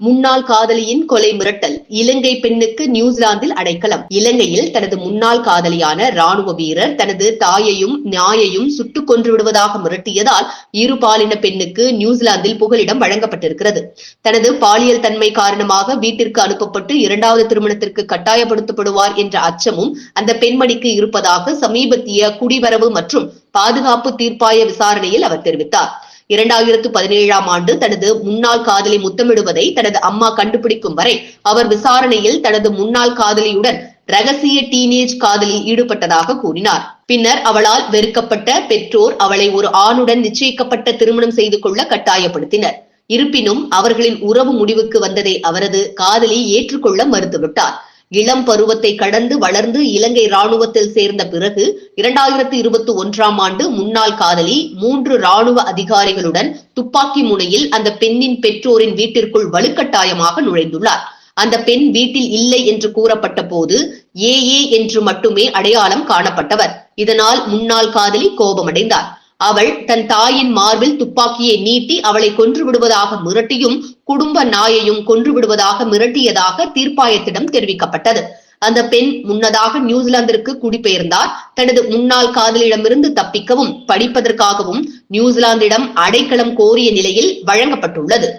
முன்னாள் காதலியின் கொலை மிரட்டல் இலங்கை பெண்ணுக்கு நியூசிலாந்தில் அடைக்கலம். இலங்கையில் தனது முன்னாள் காதலியான ராணுவ வீரர் தனது தாயையும் நியாயையும் சுட்டுக் கொன்று விடுவதாக மிரட்டியதால் இரு பாலின பெண்ணுக்கு நியூசிலாந்தில் புகலிடம் வழங்கப்பட்டிருக்கிறது. தனது பாலியல் தன்மை காரணமாக வீட்டிற்கு அனுப்பப்பட்டு இரண்டாவது திருமணத்திற்கு கட்டாயப்படுத்தப்படுவார் என்ற அச்சமும் அந்த பெண்மணிக்கு இருப்பதாக சமீபத்திய குடிவரவு மற்றும் பாதுகாப்பு தீர்ப்பாய விசாரணையில் அவர் தெரிவித்தார். இரண்டாயிரத்து பதினேழாம் ஆண்டு தனது முன்னாள் காதலி முத்தமிடுவதை தனது அம்மா கண்டுபிடிக்கும் வரை அவர் விசாரணையில் தனது முன்னாள் காதலியுடன் ரகசிய டீனேஜ் காதலில் ஈடுபட்டதாக கூறினார். பின்னர் அவளால் வெறுக்கப்பட்ட பெற்றோர் அவளை ஒரு ஆணுடன் நிச்சயிக்கப்பட்ட திருமணம் செய்து கொள்ள கட்டாயப்படுத்தினர். இருப்பினும் அவர்களின் உறவு முடிவுக்கு வந்ததை அவரது காதலி ஏற்றுக்கொள்ள மறுத்துவிட்டார். இளம் பருவத்தை கடந்து வளர்ந்து இலங்கை ராணுவத்தில் சேர்ந்த பிறகு இரண்டாயிரத்தி இருபத்தி ஒன்றாம் ஆண்டு முன்னாள் காதலி மூன்று ராணுவ அதிகாரிகளுடன் துப்பாக்கி முனையில் அந்த பெண்ணின் பெற்றோரின் வீட்டிற்குள் வலுக்கட்டாயமாக நுழைந்துள்ளார். அந்த பெண் வீட்டில் இல்லை என்று கூறப்பட்ட போது ஏ ஏ என்று மட்டுமே அடையாளம் காணப்பட்டவர். இதனால் முன்னாள் காதலி கோபமடைந்தார். அவள் தன் தாயின் மார்பில் துப்பாக்கியை நீட்டி அவளை கொன்று விடுவதாக மிரட்டியும் குடும்ப நாயையும் கொன்றுவிடுவதாக மிரட்டியதாக தீர்ப்பாயத்திடம் தெரிவிக்கப்பட்டது. அந்த பெண் முன்னதாக நியூசிலாந்திற்கு குடிபெயர்ந்தார். தனது முன்னாள் காதலிடமிருந்து தப்பிக்கவும் படிப்பதற்காகவும் நியூசிலாந்திடம் அடைக்கலம் கோரிய நிலையில் வழங்கப்பட்டுள்ளது.